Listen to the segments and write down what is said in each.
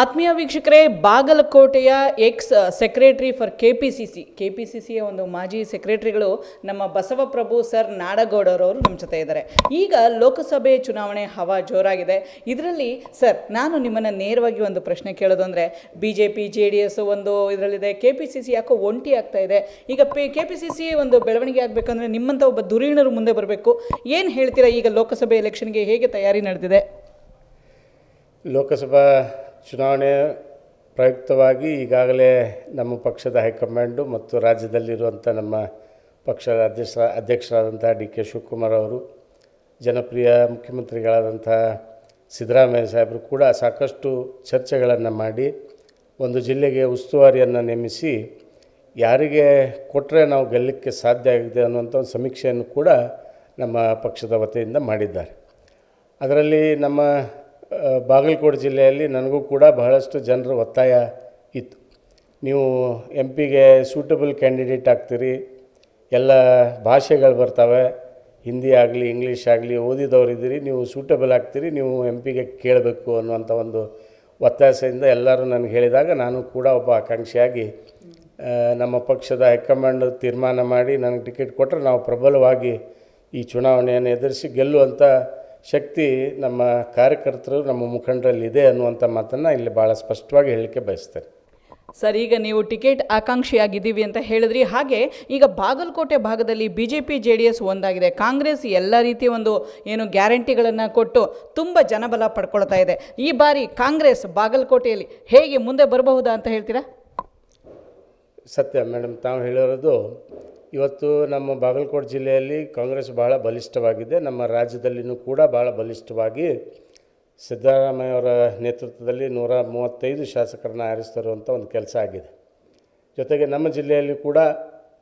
ಆತ್ಮೀಯ ವೀಕ್ಷಕರೇ, ಬಾಗಲಕೋಟೆಯ ex secretary for K P C C K P C ಸಿಯ ಒಂದು ಮಾಜಿ ಸೆಕ್ರೆಟರಿಗಳು ನಮ್ಮ ಬಸವಪ್ರಭು ಸರ್ ನಾಡಗೌಡರವರು ನಮ್ಮ ಜೊತೆ ಇದ್ದಾರೆ. ಈಗ ಲೋಕಸಭೆ ಚುನಾವಣೆ ಹವಾ ಜೋರಾಗಿದೆ. ಇದರಲ್ಲಿ ಸರ್, ನಾನು ನಿಮ್ಮನ್ನು ನೇರವಾಗಿ ಒಂದು ಪ್ರಶ್ನೆ ಕೇಳೋದು ಅಂದರೆ B J P J D S ಒಂದು ಇದರಲ್ಲಿದೆ ಕೆ ಪಿ ಸಿ ಸಿ ಯಾಕೋ ಒಂಟಿ ಆಗ್ತಾ ಇದೆ. ಈಗ P K P C C ಒಂದು ಬೆಳವಣಿಗೆ ಆಗಬೇಕಂದ್ರೆ ನಿಮ್ಮಂಥ ಒಬ್ಬ ಧುರೀಣರು ಮುಂದೆ ಬರಬೇಕು. ಏನು ಹೇಳ್ತೀರಾ ಈಗ ಲೋಕಸಭೆ ಎಲೆಕ್ಷನ್ಗೆ ಹೇಗೆ ತಯಾರಿ ನಡೆದಿದೆ? ಲೋಕಸಭಾ ಚುನಾವಣೆ ಪ್ರಯುಕ್ತವಾಗಿ ಈಗಾಗಲೇ ನಮ್ಮ ಪಕ್ಷದ ಹೈಕಮಾಂಡು ಮತ್ತು ರಾಜ್ಯದಲ್ಲಿರುವಂಥ ನಮ್ಮ ಪಕ್ಷದ ಅಧ್ಯಕ್ಷ ಅಧ್ಯಕ್ಷರಾದಂಥ ಡಿ ಕೆ ಶಿವಕುಮಾರ್ ಅವರು, ಜನಪ್ರಿಯ ಮುಖ್ಯಮಂತ್ರಿಗಳಾದಂಥ ಸಿದ್ದರಾಮಯ್ಯ ಸಾಹೇಬರು ಕೂಡ ಸಾಕಷ್ಟು ಚರ್ಚೆಗಳನ್ನು ಮಾಡಿ ಒಂದು ಜಿಲ್ಲೆಗೆ ಉಸ್ತುವಾರಿಯನ್ನು ನೇಮಿಸಿ ಯಾರಿಗೆ ಕೊಟ್ಟರೆ ನಾವು ಗೆಲ್ಲಕ್ಕೆ ಸಾಧ್ಯ ಆಗಿದೆ ಅನ್ನುವಂಥ ಒಂದು ಸಮೀಕ್ಷೆಯನ್ನು ಕೂಡ ನಮ್ಮ ಪಕ್ಷದ ವತಿಯಿಂದ ಮಾಡಿದ್ದಾರೆ. ಅದರಲ್ಲಿ ನಮ್ಮ ಬಾಗಲಕೋಟೆ ಜಿಲ್ಲೆಯಲ್ಲಿ ನನಗೂ ಕೂಡ ಬಹಳಷ್ಟು ಜನರ ಒತ್ತಾಯ ಇತ್ತು. ನೀವು ಎಂ ಪಿಗೆ ಸೂಟಬಲ್ ಕ್ಯಾಂಡಿಡೇಟ್ ಆಗ್ತೀರಿ, ಎಲ್ಲ ಭಾಷೆಗಳು ಬರ್ತವೆ, ಹಿಂದಿ ಆಗಲಿ ಇಂಗ್ಲೀಷ್ ಆಗಲಿ ಓದಿದವರಿದ್ದೀರಿ ನೀವು ಸೂಟಬಲ್ ಆಗ್ತೀರಿ, ನೀವು ಎಂ ಪಿಗೆ ಕೇಳಬೇಕು ಅನ್ನುವಂಥ ಒಂದು ಒತ್ತಾಸೆಯಿಂದ ಎಲ್ಲರೂ ನನಗೆ ಹೇಳಿದಾಗ ನಾನು ಕೂಡ ಒಬ್ಬ ಆಕಾಂಕ್ಷಿಯಾಗಿ ನಮ್ಮ ಪಕ್ಷದ ಹೈಕಮಾಂಡ್ ತೀರ್ಮಾನ ಮಾಡಿ ನನಗೆ ಟಿಕೆಟ್ ಕೊಟ್ಟರೆ ನಾವು ಪ್ರಬಲವಾಗಿ ಈ ಚುನಾವಣೆಯನ್ನು ಎದುರಿಸಿ ಗೆಲ್ಲುವಂಥ ಶಕ್ತಿ ನಮ್ಮ ಕಾರ್ಯಕರ್ತರು ನಮ್ಮ ಮುಖಂಡರಲ್ಲಿ ಇದೆ ಅನ್ನುವಂಥ ಮಾತನ್ನು ಇಲ್ಲಿ ಭಾಳ ಸ್ಪಷ್ಟವಾಗಿ ಹೇಳಲಿಕ್ಕೆ ಬಯಸ್ತೇನೆ. ಸರ್ ಈಗ ನೀವು ಟಿಕೆಟ್ ಆಕಾಂಕ್ಷಿಯಾಗಿದ್ದೀವಿ ಅಂತ ಹೇಳಿದ್ರಿ. ಹಾಗೆ ಈಗ ಬಾಗಲಕೋಟೆ ಭಾಗದಲ್ಲಿ B J P J D S ಒಂದಾಗಿದೆ. ಕಾಂಗ್ರೆಸ್ ಎಲ್ಲ ರೀತಿಯ ಒಂದು ಏನು ಗ್ಯಾರಂಟಿಗಳನ್ನು ಕೊಟ್ಟು ತುಂಬ ಜನಬಲ ಪಡ್ಕೊಳ್ತಾ ಇದೆ. ಈ ಬಾರಿ ಕಾಂಗ್ರೆಸ್ ಬಾಗಲಕೋಟೆಯಲ್ಲಿ ಹೇಗೆ ಮುಂದೆ ಬರಬಹುದಾ ಅಂತ ಹೇಳ್ತೀರಾ? ಸತ್ಯ ಮೇಡಮ್ ತಾವು ಹೇಳಿರೋದು ಇವತ್ತು ನಮ್ಮ ಬಾಗಲಕೋಟೆ ಜಿಲ್ಲೆಯಲ್ಲಿ ಕಾಂಗ್ರೆಸ್ ಭಾಳ ಬಲಿಷ್ಠವಾಗಿದೆ. ನಮ್ಮ ರಾಜ್ಯದಲ್ಲಿನೂ ಕೂಡ ಭಾಳ ಬಲಿಷ್ಠವಾಗಿ ಸಿದ್ದರಾಮಯ್ಯವರ ನೇತೃತ್ವದಲ್ಲಿ ನೂರ ಮೂವತ್ತೈದು ಶಾಸಕರನ್ನ ಆರಿಸ್ತಿರುವಂಥ ಒಂದು ಕೆಲಸ ಆಗಿದೆ. ಜೊತೆಗೆ ನಮ್ಮ ಜಿಲ್ಲೆಯಲ್ಲಿ ಕೂಡ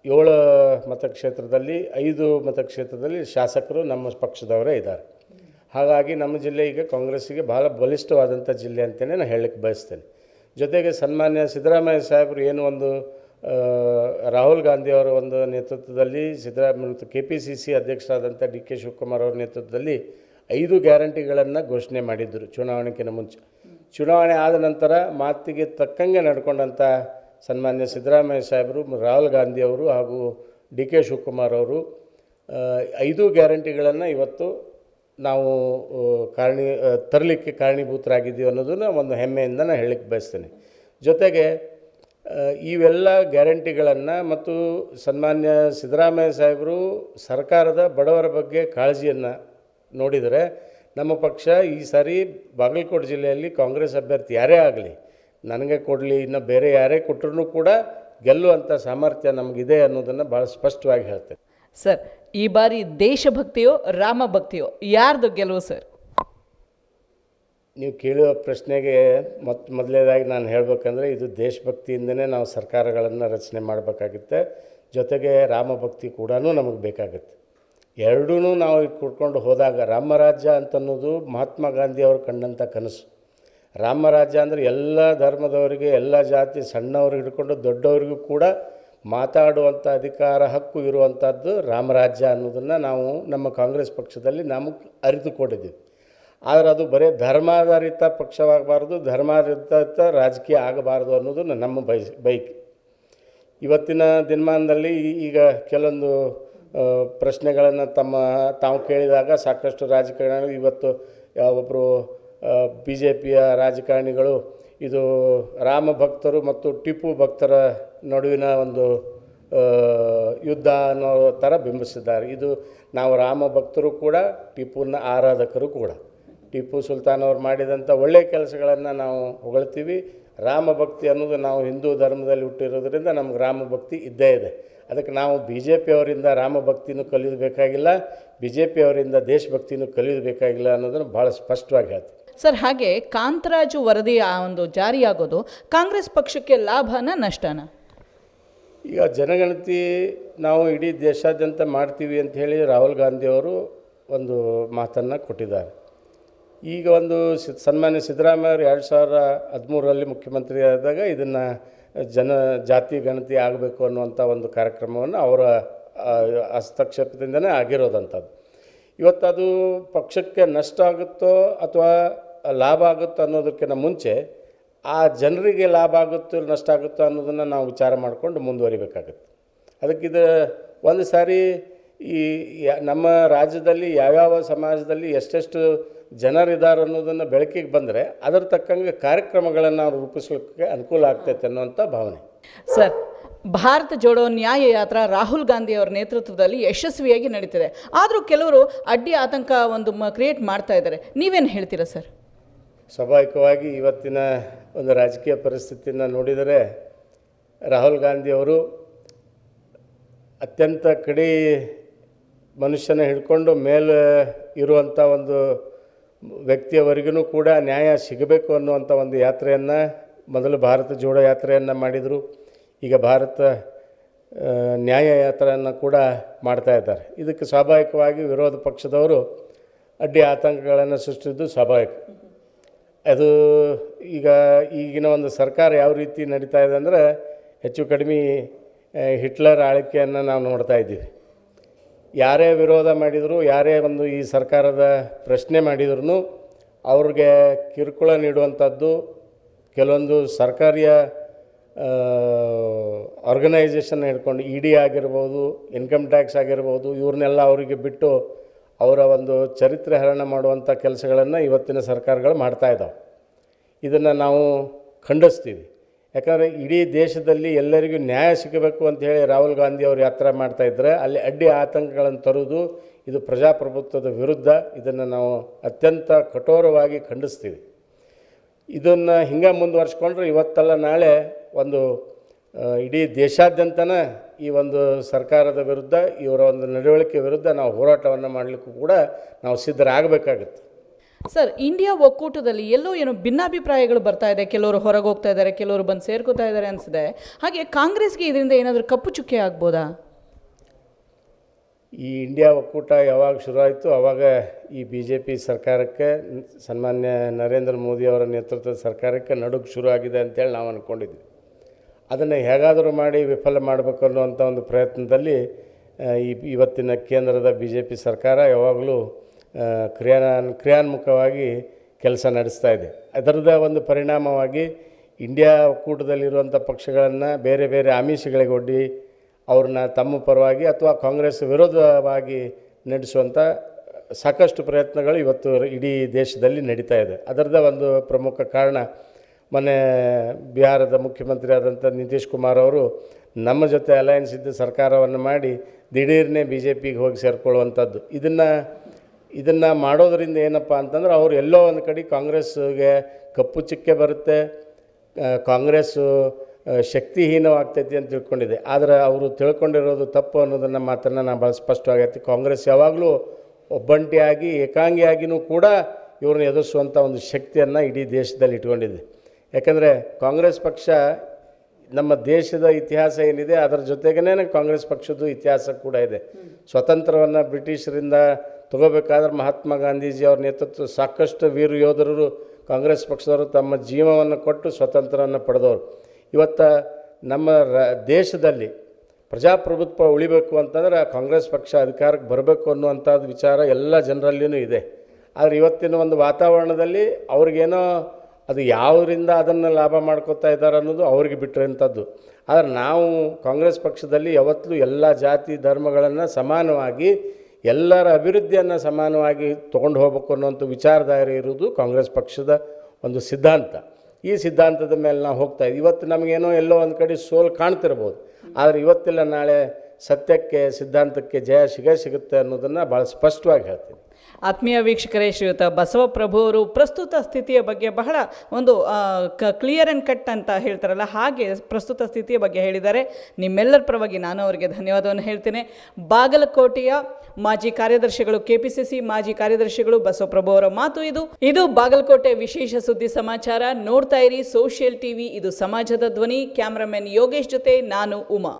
ಏಳು ಮತಕ್ಷೇತ್ರದಲ್ಲಿ, ಐದು ಮತಕ್ಷೇತ್ರದಲ್ಲಿ ಶಾಸಕರು ನಮ್ಮ ಪಕ್ಷದವರೇ ಇದ್ದಾರೆ. ಹಾಗಾಗಿ ನಮ್ಮ ಜಿಲ್ಲೆ ಈಗ ಕಾಂಗ್ರೆಸ್ಸಿಗೆ ಭಾಳ ಬಲಿಷ್ಠವಾದಂಥ ಜಿಲ್ಲೆ ಅಂತಲೇ ನಾನು ಹೇಳಕ್ಕೆ ಬಯಸ್ತೇನೆ. ಜೊತೆಗೆ ಸನ್ಮಾನ್ಯ ಸಿದ್ದರಾಮಯ್ಯ ಸಾಹೇಬರು ಏನು ಒಂದು ರಾಹುಲ್ ಗಾಂಧಿಯವರ ಒಂದು ನೇತೃತ್ವದಲ್ಲಿ ಸಿದ್ದರಾಮಯ್ಯ ಮತ್ತು ಕೆ ಪಿ ಸಿ ಸಿ ಅಧ್ಯಕ್ಷರಾದಂಥ ಡಿ ಕೆ ಶಿವಕುಮಾರ್ ಅವರ ನೇತೃತ್ವದಲ್ಲಿ ಐದು ಗ್ಯಾರಂಟಿಗಳನ್ನು ಘೋಷಣೆ ಮಾಡಿದ್ದರು ಚುನಾವಣೆಗಿಂತ ಮುಂಚೆ. ಚುನಾವಣೆ ಆದ ನಂತರ ಮಾತಿಗೆ ತಕ್ಕಂಗೆ ನಡ್ಕೊಂಡಂಥ ಸನ್ಮಾನ್ಯ ಸಿದ್ದರಾಮಯ್ಯ ಸಾಹೇಬರು, ರಾಹುಲ್ ಗಾಂಧಿಯವರು ಹಾಗೂ ಡಿ ಕೆ ಶಿವಕುಮಾರ್ ಅವರು ಐದು ಗ್ಯಾರಂಟಿಗಳನ್ನು ಇವತ್ತು ನಾವು ಕಾರಣಿ ತರಲಿಕ್ಕೆ ಕಾರಣೀಭೂತರಾಗಿದ್ದೀವಿ ಅನ್ನೋದನ್ನು ಒಂದು ಹೆಮ್ಮೆಯಿಂದ ನಾನು ಹೇಳಕ್ಕೆ ಬಯಸ್ತೇನೆ. ಜೊತೆಗೆ ಇವೆಲ್ಲ ಗ್ಯಾರಂಟಿಗಳನ್ನು ಮತ್ತು ಸನ್ಮಾನ್ಯ ಸಿದ್ದರಾಮಯ್ಯ ಸಾಹೇಬರು ಸರ್ಕಾರದ ಬಡವರ ಬಗ್ಗೆ ಕಾಳಜಿಯನ್ನು ನೋಡಿದರೆ ನಮ್ಮ ಪಕ್ಷ ಈ ಸಾರಿ ಬಾಗಲಕೋಟೆ ಜಿಲ್ಲೆಯಲ್ಲಿ ಕಾಂಗ್ರೆಸ್ ಅಭ್ಯರ್ಥಿ ಯಾರೇ ಆಗಲಿ, ನನಗೆ ಕೊಡಲಿ, ಇನ್ನು ಬೇರೆ ಯಾರೇ ಕೊಟ್ಟರು ಕೂಡ ಗೆಲ್ಲುವಂಥ ಸಾಮರ್ಥ್ಯ ನಮಗಿದೆ ಅನ್ನೋದನ್ನು ಭಾಳ ಸ್ಪಷ್ಟವಾಗಿ ಹೇಳ್ತೇನೆ. ಸರ್, ಈ ಬಾರಿ ದೇಶಭಕ್ತಿಯೋ ರಾಮಭಕ್ತಿಯೋ, ಯಾರ್ದು ಗೆಲುವು ಸರ್? ನೀವು ಕೇಳುವ ಪ್ರಶ್ನೆಗೆ ಮೊತ್ತ ಮೊದಲನೇದಾಗಿ ನಾನು ಹೇಳಬೇಕಂದ್ರೆ ಇದು ದೇಶಭಕ್ತಿಯಿಂದನೇ ನಾವು ಸರ್ಕಾರಗಳನ್ನು ರಚನೆ ಮಾಡಬೇಕಾಗುತ್ತೆ. ಜೊತೆಗೆ ರಾಮಭಕ್ತಿ ಕೂಡ ನಮಗೆ ಬೇಕಾಗುತ್ತೆ. ಎರಡೂ ನಾವು ಕೊಟ್ಕೊಂಡು ಹೋದಾಗ ರಾಮರಾಜ್ಯ ಅಂತನ್ನೋದು ಮಹಾತ್ಮ ಗಾಂಧಿಯವರು ಕಂಡಂಥ ಕನಸು. ರಾಮರಾಜ್ಯ ಅಂದರೆ ಎಲ್ಲ ಧರ್ಮದವರಿಗೆ, ಎಲ್ಲ ಜಾತಿ ಸಣ್ಣವ್ರಿಗೆ ಹಿಡ್ಕೊಂಡು ದೊಡ್ಡವರಿಗೂ ಕೂಡ ಮಾತಾಡುವಂಥ ಅಧಿಕಾರ, ಹಕ್ಕು ಇರುವಂಥದ್ದು ರಾಮರಾಜ್ಯ ಅನ್ನೋದನ್ನು ನಾವು ನಮ್ಮ ಕಾಂಗ್ರೆಸ್ ಪಕ್ಷದಲ್ಲಿ ನಮಗೆ ಅರಿತುಕೊಂಡಿದ್ದೀವಿ. ಆದರೆ ಅದು ಬರೀ ಧರ್ಮಾಧಾರಿತ ಪಕ್ಷವಾಗಬಾರ್ದು, ಧರ್ಮಾಧಾರಿತ ರಾಜಕೀಯ ಆಗಬಾರ್ದು ಅನ್ನೋದು ನಮ್ಮ ಬೈ ಬೈಕ್ ಇವತ್ತಿನ ದಿನಮಾನದಲ್ಲಿ ಈಗ ಕೆಲವೊಂದು ಪ್ರಶ್ನೆಗಳನ್ನು ತಮ್ಮ, ತಾವು ಕೇಳಿದಾಗ ಸಾಕಷ್ಟು ರಾಜಕಾರಣಿಗಳು, ಇವತ್ತು ಒಬ್ಬರು ಬಿ ಜೆ ಪಿಯ ರಾಜಕಾರಣಿಗಳು, ಇದು ರಾಮ ಭಕ್ತರು ಮತ್ತು ಟಿಪ್ಪು ಭಕ್ತರ ನಡುವಿನ ಒಂದು ಯುದ್ಧ ಅನ್ನೋ ಥರ ಬಿಂಬಿಸಿದ್ದಾರೆ. ಇದು ನಾವು ರಾಮ ಭಕ್ತರು ಕೂಡ, ಟಿಪ್ಪುನ ಆರಾಧಕರು ಕೂಡ. ಟಿಪ್ಪು ಸುಲ್ತಾನ್ ಅವ್ರು ಮಾಡಿದಂಥ ಒಳ್ಳೆಯ ಕೆಲಸಗಳನ್ನು ನಾವು ಹೊಗಳ್ತೀವಿ. ರಾಮ ಭಕ್ತಿ ಅನ್ನೋದು ನಾವು ಹಿಂದೂ ಧರ್ಮದಲ್ಲಿ ಹುಟ್ಟಿರೋದ್ರಿಂದ ನಮ್ಗೆ ರಾಮ ಭಕ್ತಿ ಇದ್ದೇ ಇದೆ. ಅದಕ್ಕೆ ನಾವು ಬಿ ಜೆ ಪಿಯವರಿಂದ ರಾಮ ಭಕ್ತಿನೂ ಕಲಿಯೋದು ಬೇಕಾಗಿಲ್ಲ ಬಿ ಜೆ ಪಿಯವರಿಂದ ದೇಶಭಕ್ತಿನೂ ಕಲಿಯೋದು ಬೇಕಾಗಿಲ್ಲ ಅನ್ನೋದನ್ನು ಭಾಳ ಸ್ಪಷ್ಟವಾಗಿ ಹೇಳ್ತೀವಿ ಸರ್ ಹಾಗೆ ಕಾಂತರಾಜು ವರದಿ ಆ ಒಂದು ಜಾರಿಯಾಗೋದು ಕಾಂಗ್ರೆಸ್ ಪಕ್ಷಕ್ಕೆ ಲಾಭನ ನಷ್ಟನ? ಈಗ ಜನಗಣತಿ ನಾವು ಇಡೀ ದೇಶಾದ್ಯಂತ ಮಾಡ್ತೀವಿ ಅಂತ ಹೇಳಿ ರಾಹುಲ್ ಗಾಂಧಿಯವರು ಒಂದು ಮಾತನ್ನು ಕೊಟ್ಟಿದ್ದಾರೆ. ಈಗ ಒಂದು ಸನ್ಮಾನ್ಯ ಸಿದ್ದರಾಮಯ್ಯ ಅವರು ಎರಡು ಸಾವಿರ ಹದಿಮೂರರಲ್ಲಿ ಮುಖ್ಯಮಂತ್ರಿ ಆದಾಗ ಇದನ್ನು ಜನ, ಜಾತಿ ಗಣತಿ ಆಗಬೇಕು ಅನ್ನುವಂಥ ಒಂದು ಕಾರ್ಯಕ್ರಮವನ್ನು ಅವರ ಹಸ್ತಕ್ಷೇಪದಿಂದನೇ ಆಗಿರೋದಂಥದ್ದು. ಇವತ್ತು ಅದು ಪಕ್ಷಕ್ಕೆ ನಷ್ಟ ಆಗುತ್ತೋ ಅಥವಾ ಲಾಭ ಆಗುತ್ತೋ ಅನ್ನೋದಕ್ಕಿಂತ ಮುಂಚೆ ಆ ಜನರಿಗೆ ಲಾಭ ಆಗುತ್ತೋ ನಷ್ಟ ಆಗುತ್ತೋ ಅನ್ನೋದನ್ನು ನಾವು ವಿಚಾರ ಮಾಡಿಕೊಂಡು ಮುಂದುವರಿಬೇಕಾಗುತ್ತೆ. ಅದಕ್ಕಿದು ಒಂದು ಸಾರಿ ಈ ನಮ್ಮ ರಾಜ್ಯದಲ್ಲಿ ಯಾವ್ಯಾವ ಸಮಾಜದಲ್ಲಿ ಎಷ್ಟೆಷ್ಟು ಜನರಿದ್ದಾರೆ ಅನ್ನೋದನ್ನು ಬೆಳಕಿಗೆ ಬಂದರೆ ಅದರ ತಕ್ಕಂಗೆ ಕಾರ್ಯಕ್ರಮಗಳನ್ನು ನಾವು ರೂಪಿಸ್ಲಿಕ್ಕೆ ಅನುಕೂಲ ಆಗ್ತೈತೆ ಅನ್ನುವಂಥ ಭಾವನೆ. ಸರ್ ಭಾರತ ಜೋಡೋ ನ್ಯಾಯ ಯಾತ್ರಾ ರಾಹುಲ್ ಗಾಂಧಿ ಅವರ ನೇತೃತ್ವದಲ್ಲಿ ಯಶಸ್ವಿಯಾಗಿ ನಡೀತಿದೆ. ಆದರೂ ಕೆಲವರು ಅಡ್ಡಿ ಆತಂಕ ಒಂದು ಕ್ರಿಯೇಟ್ ಮಾಡ್ತಾ ಇದ್ದಾರೆ. ನೀವೇನು ಹೇಳ್ತೀರಾ ಸರ್? ಸ್ವಾಭಾವಿಕವಾಗಿ ಇವತ್ತಿನ ಒಂದು ರಾಜಕೀಯ ಪರಿಸ್ಥಿತಿಯನ್ನು ನೋಡಿದರೆ ರಾಹುಲ್ ಗಾಂಧಿಯವರು ಅತ್ಯಂತ ಕಡಿ ಮನುಷ್ಯನ ಹಿಡ್ಕೊಂಡು ಮೇಲೆ ಇರುವಂಥ ಒಂದು ವ್ಯಕ್ತಿಯವರೆಗೂ ಕೂಡ ನ್ಯಾಯ ಸಿಗಬೇಕು ಅನ್ನುವಂಥ ಒಂದು ಯಾತ್ರೆಯನ್ನು, ಮೊದಲು ಭಾರತ ಜೋಡೋ ಯಾತ್ರೆಯನ್ನು ಮಾಡಿದರು. ಈಗ ಭಾರತ ನ್ಯಾಯ ಯಾತ್ರೆಯನ್ನು ಕೂಡ ಮಾಡ್ತಾ ಇದ್ದಾರೆ. ಇದಕ್ಕೆ ಸ್ವಾಭಾವಿಕವಾಗಿ ವಿರೋಧ ಪಕ್ಷದವರು ಅಡ್ಡಿ ಆತಂಕಗಳನ್ನು ಸೃಷ್ಟಿಸಿದ್ದು ಸ್ವಾಭಾವಿಕ. ಅದು ಈಗ ಈಗಿನ ಒಂದು ಸರ್ಕಾರ ಯಾವ ರೀತಿ ನಡೀತಾ ಇದೆ ಅಂದರೆ ಹೆಚ್ಚು ಕಡಿಮೆ ಹಿಟ್ಲರ್ ಆಳ್ಕೆಯನ್ನು ನಾವು ನೋಡ್ತಾ ಇದ್ದೀವಿ. ಯಾರೇ ವಿರೋಧ ಮಾಡಿದರೂ, ಯಾರೇ ಒಂದು ಈ ಸರ್ಕಾರದ ಪ್ರಶ್ನೆ ಮಾಡಿದ್ರು ಅವ್ರಿಗೆ ಕಿರುಕುಳ ನೀಡುವಂಥದ್ದು ಕೆಲವೊಂದು ಸರ್ಕಾರಿಯ ಆರ್ಗನೈಸೇಷನ್ ಹಿಡ್ಕೊಂಡು ಇ ಡಿ ಆಗಿರ್ಬೋದು ಇನ್ಕಮ್ ಟ್ಯಾಕ್ಸ್ ಆಗಿರ್ಬೋದು, ಇವ್ರನ್ನೆಲ್ಲ ಅವರಿಗೆ ಬಿಟ್ಟು ಅವರ ಒಂದು ಚರಿತ್ರೆ ಹರಣ ಮಾಡುವಂಥ ಕೆಲಸಗಳನ್ನು ಇವತ್ತಿನ ಸರ್ಕಾರಗಳು ಮಾಡ್ತಾ ಇದ್ದಾವೆ. ಇದನ್ನು ನಾವು ಖಂಡಿಸ್ತೀವಿ. ಯಾಕಂದರೆ ಇಡೀ ದೇಶದಲ್ಲಿ ಎಲ್ಲರಿಗೂ ನ್ಯಾಯ ಸಿಗಬೇಕು ಅಂತ ಹೇಳಿ ರಾಹುಲ್ ಗಾಂಧಿ ಅವರು ಯಾತ್ರೆ ಮಾಡ್ತಾ ಇದ್ದರೆ ಅಲ್ಲಿ ಅಡ್ಡಿ ಆತಂಕಗಳನ್ನು ತರುವುದು ಇದು ಪ್ರಜಾಪ್ರಭುತ್ವದ ವಿರುದ್ಧ. ಇದನ್ನು ನಾವು ಅತ್ಯಂತ ಕಠೋರವಾಗಿ ಖಂಡಿಸ್ತೀವಿ. ಇದನ್ನು ಹಿಂಗೆ ಮುಂದುವರ್ಸ್ಕೊಂಡ್ರೆ ಇವತ್ತಲ್ಲ ನಾಳೆ ಒಂದು ಇಡೀ ದೇಶಾದ್ಯಂತನೇ ಈ ಒಂದು ಸರ್ಕಾರದ ವಿರುದ್ಧ ಇವರ ಒಂದು ನಡವಳಿಕೆ ವಿರುದ್ಧ ನಾವು ಹೋರಾಟವನ್ನು ಮಾಡಲಿಕ್ಕೂ ಕೂಡ ನಾವು ಸಿದ್ಧರಾಗಬೇಕಾಗುತ್ತೆ. ಸರ್, ಇಂಡಿಯಾ ಒಕ್ಕೂಟದಲ್ಲಿ ಎಲ್ಲೋ ಏನೋ ಭಿನ್ನಾಭಿಪ್ರಾಯಗಳು ಬರ್ತಾ ಇದೆ. ಕೆಲವರು ಹೊರಗೆ ಹೋಗ್ತಾ ಇದ್ದಾರೆ, ಕೆಲವರು ಬಂದು ಸೇರ್ಕೋತಾ ಇದ್ದಾರೆ ಅನಿಸಿದೆ ಹಾಗೆ ಕಾಂಗ್ರೆಸ್ಗೆ ಇದರಿಂದ ಏನಾದರೂ ಕಪ್ಪು ಚುಕ್ಕೆ ಆಗ್ಬೋದಾ? ಈ ಇಂಡಿಯಾ ಒಕ್ಕೂಟ ಯಾವಾಗ ಶುರುವಾಯಿತು? ಆವಾಗ ಈ ಬಿ ಜೆ ಪಿ ಸರ್ಕಾರಕ್ಕೆ, ಸನ್ಮಾನ್ಯ ನರೇಂದ್ರ ಮೋದಿ ಅವರ ನೇತೃತ್ವದ ಸರ್ಕಾರಕ್ಕೆ ನಡುಕು ಶುರು ಆಗಿದೆ ಅಂತೇಳಿ ನಾವು ಅಂದ್ಕೊಂಡಿದ್ವಿ ಅದನ್ನು ಹೇಗಾದರೂ ಮಾಡಿ ವಿಫಲ ಮಾಡಬೇಕು ಅನ್ನುವಂಥ ಒಂದು ಪ್ರಯತ್ನದಲ್ಲಿ ಈ ಇವತ್ತಿನ ಕೇಂದ್ರದ ಬಿ ಜೆ ಪಿ ಸರ್ಕಾರ ಯಾವಾಗಲೂ ಆ, ಕ್ರಿಯಾನ್ ಕ್ರಿಯಾನ್ಮುಖವಾಗಿ ಕೆಲಸ ನಡೆಸ್ತಾ ಇದೆ. ಅದರದ ಒಂದು ಪರಿಣಾಮವಾಗಿ ಇಂಡಿಯಾ ಒಕ್ಕೂಟದಲ್ಲಿರುವಂಥ ಪಕ್ಷಗಳನ್ನು ಬೇರೆ ಬೇರೆ ಆಮಿಷಗಳಿಗೆ ಒಡ್ಡಿ ಅವ್ರನ್ನ ತಮ್ಮ ಪರವಾಗಿ ಅಥವಾ ಕಾಂಗ್ರೆಸ್ ವಿರೋಧವಾಗಿ ನಡೆಸುವಂಥ ಸಾಕಷ್ಟು ಪ್ರಯತ್ನಗಳು ಇವತ್ತು ಇಡೀ ದೇಶದಲ್ಲಿ ನಡೀತಾ ಇದೆ. ಅದರದ ಒಂದು ಪ್ರಮುಖ ಕಾರಣ ಮೊನ್ನೆ ಬಿಹಾರದ ಮುಖ್ಯಮಂತ್ರಿ ಆದಂಥ ನಿತೀಶ್ ಕುಮಾರ್ ಅವರು ನಮ್ಮ ಜೊತೆ ಅಲಯನ್ಸ್ ಇದ್ದ ಸರ್ಕಾರವನ್ನು ಮಾಡಿ ದಿಢೀರ್ನೇ ಬಿ ಜೆ ಪಿಗೆ ಹೋಗಿ ಸೇರಿಕೊಳ್ಳುವಂಥದ್ದು. ಇದನ್ನು ಇದನ್ನು ಮಾಡೋದರಿಂದ ಏನಪ್ಪ ಅಂತಂದ್ರೆ ಅವ್ರು ಎಲ್ಲೋ ಒಂದು ಕಡೆ ಕಾಂಗ್ರೆಸ್ಗೆ ಕಪ್ಪು ಚಿಕ್ಕೆ ಬರುತ್ತೆ ಕಾಂಗ್ರೆಸ್ಸು ಶಕ್ತಿಹೀನವಾಗ್ತೈತಿ ಅಂತ ತಿಳ್ಕೊಂಡಿದೆ. ಆದರೆ ಅವರು ತಿಳ್ಕೊಂಡಿರೋದು ತಪ್ಪು ಅನ್ನೋದನ್ನು ಮಾತನ್ನು ನಾನು ಭಾಳ ಸ್ಪಷ್ಟವಾಗೈತಿ ಕಾಂಗ್ರೆಸ್ ಯಾವಾಗಲೂ ಒಬ್ಬಂಟಿಯಾಗಿ ಏಕಾಂಗಿಯಾಗಿಯೂ ಕೂಡ ಇವ್ರನ್ನ ಎದುರಿಸುವಂಥ ಒಂದು ಶಕ್ತಿಯನ್ನು ಇಡೀ ದೇಶದಲ್ಲಿ ಇಟ್ಕೊಂಡಿದೆ. ಯಾಕಂದರೆ ಕಾಂಗ್ರೆಸ್ ಪಕ್ಷ ನಮ್ಮ ದೇಶದ ಇತಿಹಾಸ ಏನಿದೆ ಅದರ ಜೊತೆಗೇ ಕಾಂಗ್ರೆಸ್ ಪಕ್ಷದ್ದು ಇತಿಹಾಸ ಕೂಡ ಇದೆ. ಸ್ವತಂತ್ರವನ್ನು ಬ್ರಿಟಿಷರಿಂದ ತಗೋಬೇಕಾದ್ರೆ ಮಹಾತ್ಮ ಗಾಂಧೀಜಿ ಅವ್ರ ನೇತೃತ್ವ ಸಾಕಷ್ಟು ವೀರ ಯೋಧರು ಕಾಂಗ್ರೆಸ್ ಪಕ್ಷದವರು ತಮ್ಮ ಜೀವವನ್ನು ಕೊಟ್ಟು ಸ್ವತಂತ್ರವನ್ನು ಪಡೆದವರು. ಇವತ್ತು ನಮ್ಮ ರ, ದೇಶದಲ್ಲಿ ಪ್ರಜಾಪ್ರಭುತ್ವ ಉಳಿಬೇಕು ಅಂತಂದ್ರೆ ಕಾಂಗ್ರೆಸ್ ಪಕ್ಷ ಅಧಿಕಾರಕ್ಕೆ ಬರಬೇಕು ಅನ್ನುವಂಥದ್ದು ವಿಚಾರ ಎಲ್ಲ ಜನರಲ್ಲಿಯೂ ಇದೆ. ಆದರೆ ಇವತ್ತಿನ ಒಂದು ವಾತಾವರಣದಲ್ಲಿ ಅವ್ರಿಗೇನೋ ಅದು ಯಾವುದರಿಂದ ಅದನ್ನು ಲಾಭ ಮಾಡ್ಕೋತಾ ಇದ್ದಾರೆ ಅನ್ನೋದು ಅವ್ರಿಗೆ ಬಿಟ್ಟಿರೋಂಥದ್ದು ಆದರೆ ನಾವು ಕಾಂಗ್ರೆಸ್ ಪಕ್ಷದಲ್ಲಿ ಯಾವತ್ತೂ ಎಲ್ಲ ಜಾತಿ ಧರ್ಮಗಳನ್ನು ಸಮಾನವಾಗಿ ಎಲ್ಲರ ಅಭಿವೃದ್ಧಿಯನ್ನು ಸಮಾನವಾಗಿ ತೊಗೊಂಡು ಹೋಗ್ಬೇಕು ಅನ್ನೋಂಥ ವಿಚಾರಧಾರೆ ಇರುವುದು ಕಾಂಗ್ರೆಸ್ ಪಕ್ಷದ ಒಂದು ಸಿದ್ಧಾಂತ. ಈ ಸಿದ್ಧಾಂತದ ಮೇಲೆ ನಾವು ಹೋಗ್ತಾ ಇವತ್ತು ನಮಗೇನೋ ಎಲ್ಲೋ ಒಂದು ಕಡೆ ಸೋಲು ಕಾಣ್ತಿರ್ಬೋದು. ಆದರೆ ಇವತ್ತಿಲ್ಲ, ನಾಳೆ ಸತ್ಯಕ್ಕೆ, ಸಿದ್ಧಾಂತಕ್ಕೆ ಜಯ ಸಿಗ ಸಿಗುತ್ತೆ ಅನ್ನೋದನ್ನು ಭಾಳ ಸ್ಪಷ್ಟವಾಗಿ ಹೇಳ್ತೀನಿ. ಆತ್ಮೀಯ ವೀಕ್ಷಕರೇ, ಶ್ರೀಯುತ ಬಸವಪ್ರಭು ಅವರು ಪ್ರಸ್ತುತ ಸ್ಥಿತಿಯ ಬಗ್ಗೆ ಬಹಳ ಒಂದು ಕ ಕ್ಲಿಯರ್ ಆ್ಯಂಡ್ ಕಟ್ ಅಂತ ಹೇಳ್ತಾರಲ್ಲ, ಹಾಗೆ ಪ್ರಸ್ತುತ ಸ್ಥಿತಿಯ ಬಗ್ಗೆ ಹೇಳಿದ್ದಾರೆ. ನಿಮ್ಮೆಲ್ಲರ ಪರವಾಗಿ ನಾನು ಅವರಿಗೆ ಧನ್ಯವಾದವನ್ನು ಹೇಳ್ತೇನೆ. ಬಾಗಲಕೋಟೆಯ ಮಾಜಿ ಕಾರ್ಯದರ್ಶಿಗಳು ಕೆಪಿಸಿಸಿ ಮಾಜಿ ಕಾರ್ಯದರ್ಶಿಗಳು ಬಸವಪ್ರಭು ಅವರ ಮಾತು ಇದು. ಇದು ಬಾಗಲಕೋಟೆ ವಿಶೇಷ ಸುದ್ದಿ ಸಮಾಚಾರ. ನೋಡ್ತಾ ಇರಿ ಸೋಷಿಯಲ್ ಟಿವಿ, ಇದು ಸಮಾಜದ ಧ್ವನಿ. ಕ್ಯಾಮ್ರಾಮನ್ ಯೋಗೇಶ್ ಜೊತೆ ನಾನು ಉಮಾ.